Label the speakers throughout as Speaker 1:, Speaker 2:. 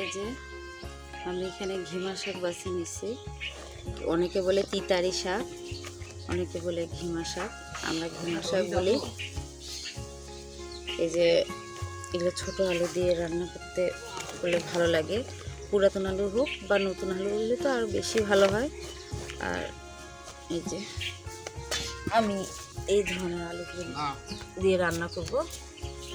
Speaker 1: এই যে আমি এখানে ঘিমা শাক বাছে নিছি। অনেকে বলে তিতারি শাক অনেকে বলে ঘিমা শাক আমরা ঘিমা শাক বলি। এই যে এগুলো ছোট আলু দিয়ে রান্না করতে করলে ভালো লাগে। পুরাতন আলু হোক বা নতুন আলু হলে তো আরও বেশি ভালো হয়। আর এই যে আমি এই ধরনের আলুগুলো দিয়ে রান্না করব।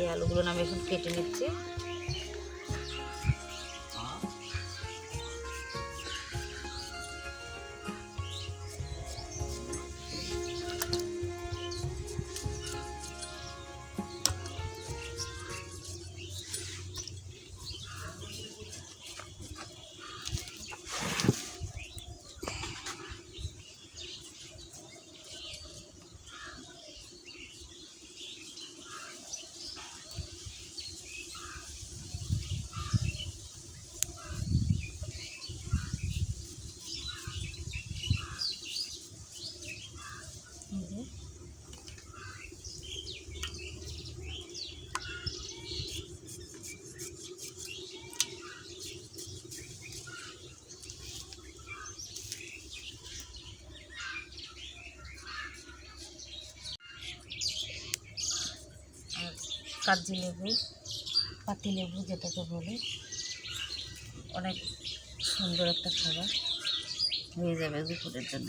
Speaker 1: এই আলুগুলো আমি এখন কেটে নিচ্ছি। কাগজি লেবু পাতি লেবু যেটাকে বলে অনেক সুন্দর একটা খাবার হয়ে যাবে দুপুরের জন্য।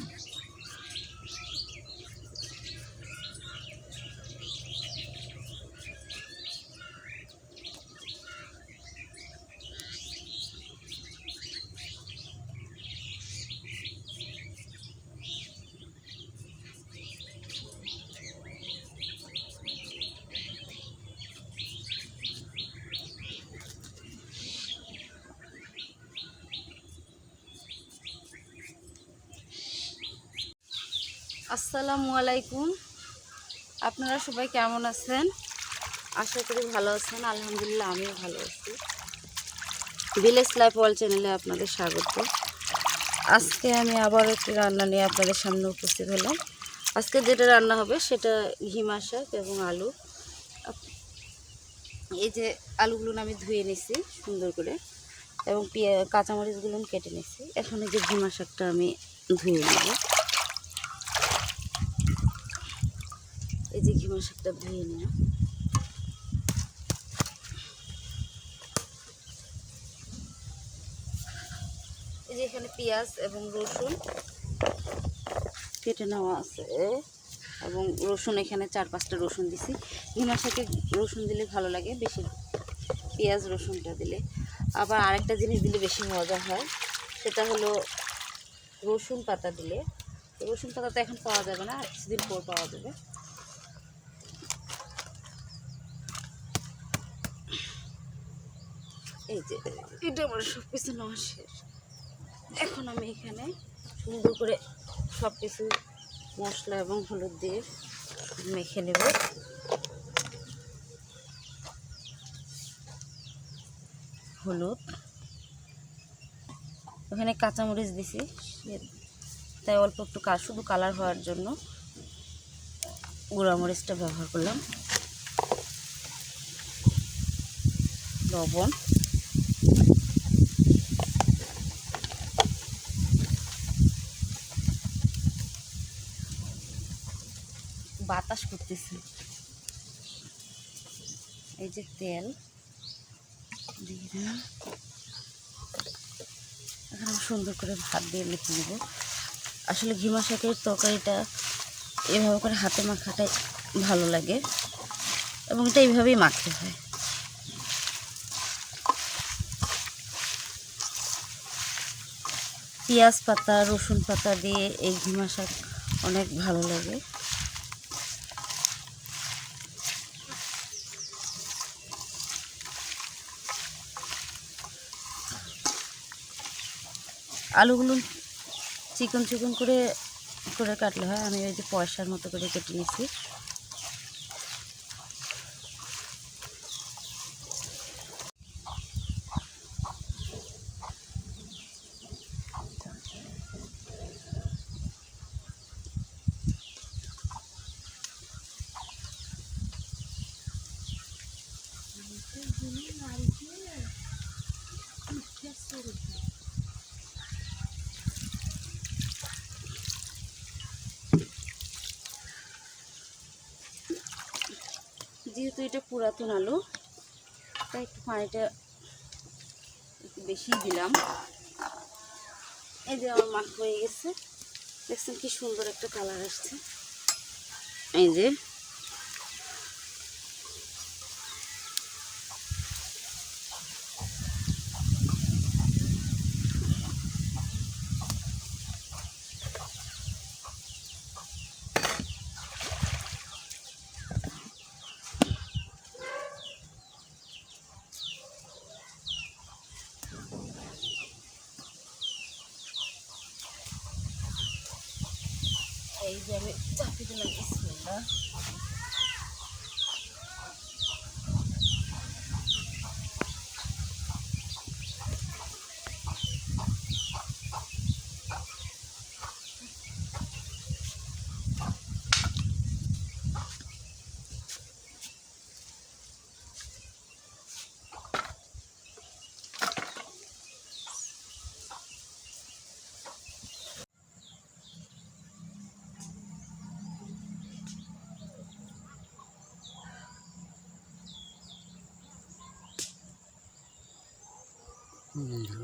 Speaker 1: আসসালামু আলাইকুম। আপনারা সবাই কেমন আছেন? আশা করি ভালো আছেন, আলহামদুলিল্লাহ আমিও ভালো আছি। ভিলেজ লাইফ ওয়াল চ্যানেলে আপনাদের স্বাগত। আজকে আমি আবার একটি রান্না নিয়ে আপনাদের সামনে উপস্থিত হলাম। আজকে যেটা রান্না হবে সেটা ঘিমা শাক এবং আলু। এই যে আলুগুলো আমি ধুয়ে নিছি সুন্দর করে এবং কাঁচামরিচগুলো কেটে নিছি। এখন এই যে ঘিমা শাকটা আমি ধুয়ে নেব। এই যে ঘিমা শাকটা ধুয়ে নিলাম। এই যে এখানে পেঁয়াজ এবং রসুন কেটে নেওয়া আছে এবং রসুন এখানে চার পাঁচটা রসুন দিছি। ঘিমা শাকে রসুন দিলে ভালো লাগে, বেশি পেঁয়াজ রসুনটা দিলে। আবার আরেকটা জিনিস দিলে বেশি মজা হয়, সেটা হলো রসুন পাতা দিলে। রসুন পাতা তো এখন পাওয়া যাবে না কিছুদিন পর পাওয়া যাবে। এই যে, এটা আমার সব কিছু নেওয়া শেষ। এখন আমি এখানে সুন্দর করে সব কিছু মশলা এবং হলুদ দিয়ে মেখে নেব। হলুদ। ওখানে কাঁচামরিচ দিছি। তাই অল্প একটু শুধু কালার হওয়ার জন্য গুঁড়ামরিচটা ব্যবহার করলাম। লবণ। বাতাস করতেছে। এই যে তেল। দিয়ে এখন সুন্দর করে ভাত দিয়ে মেখে নেব। আসলে ঘিমা শাকের তরকারিটা এভাবে করে হাতে মাখাটাই ভালো লাগে। এবং এটা এইভাবেই মাখতে হয়। পেঁয়াজ পাতা, রসুন পাতা দিয়ে এই ঘিমা শাক অনেক ভালো লাগে। আলুগুলো চিকন চিকন করে করে কাটলে হয়। আমি ওই যে পয়সার মতো করে কেটে নিয়েছি। যেহেতু এটা পুরাতন আলু, তাই একটু পানিটা একটু বেশি দিলাম। এই যে আমার মাখ হয়ে গেছে, দেখছেন কি সুন্দর একটা কালার আসছে। এই যে এই যে আমি চাপি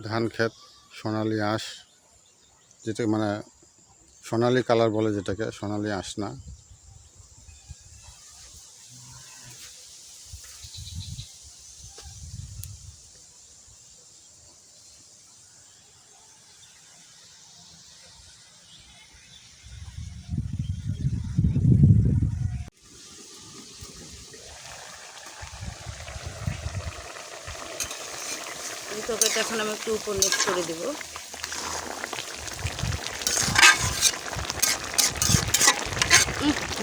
Speaker 2: ধান খেত সোনালি আঁশ যেটা মানে সোনালি কালার বলে যেটাকে সোনালি আঁশ না।
Speaker 1: তরকারিটা এখন আমি একটু উপর নিচ করে দিব।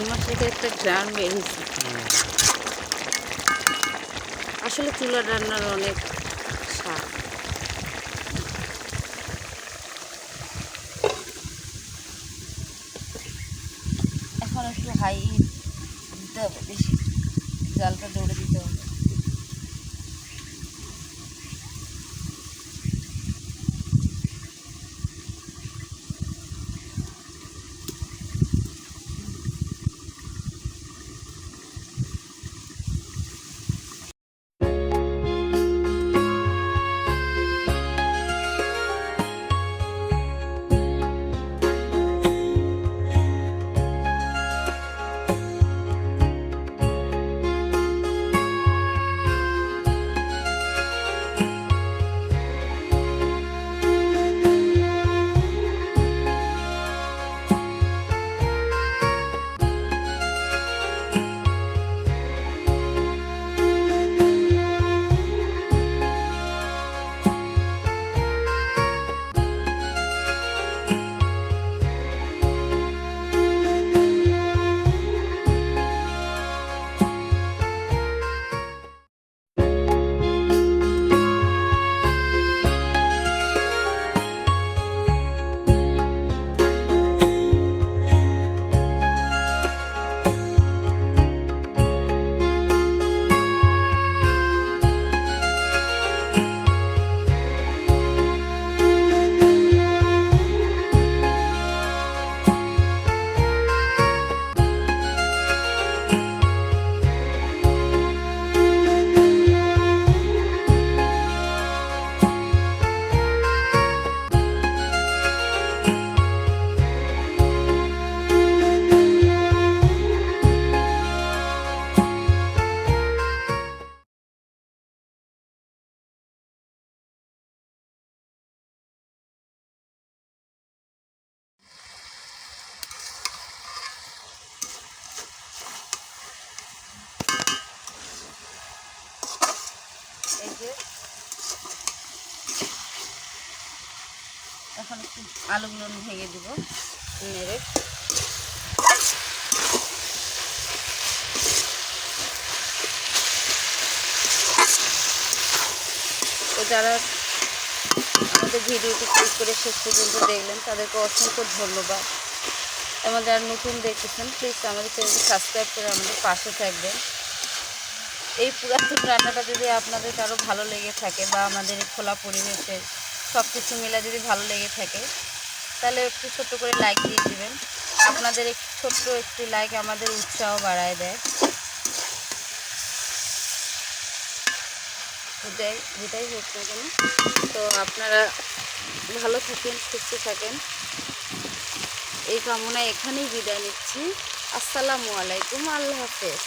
Speaker 1: আমার সাথে একটা গ্রান বেরিয়েছে আসলে চুলা রান্নার অনেক স্বাদ। এখন একটু হাই দিতে হবে, বেশি জালটা দৌড়ে দিতে হবে। এখন একটু আলুগুলো ভেঙে দিব, নেড়ে। তো যারা আমাদের ভিডিওটি ক্লিক করে শেষ পর্যন্ত দেখলেন, তাদেরকে অসংখ্য ধন্যবাদ। এবং যারা নতুন দেখতেছেন প্লিজ আমাদের চ্যানেলটি সাবস্ক্রাইব করে আমাদের পাশে থাকবেন। এই পুরাতন রান্নাটা যদি আপনাদের কারও ভালো লেগে থাকে বা আমাদের খোলা পরিবেশে সব কিছু মিলে যদি ভালো লেগে থাকে, তাহলে একটু ছোট্ট করে লাইক দিয়ে দেবেন। আপনাদের ছোট্ট একটি লাইক আমাদের উৎসাহ বাড়ায় দেয়। যেটাই হোক না কেন তো আপনারা ভালো থাকেন, সুস্থ থাকেন। এই কামনা এখানেই বিদায় নিচ্ছি। আসসালামু আলাইকুম, আল্লাহ হাফেজ।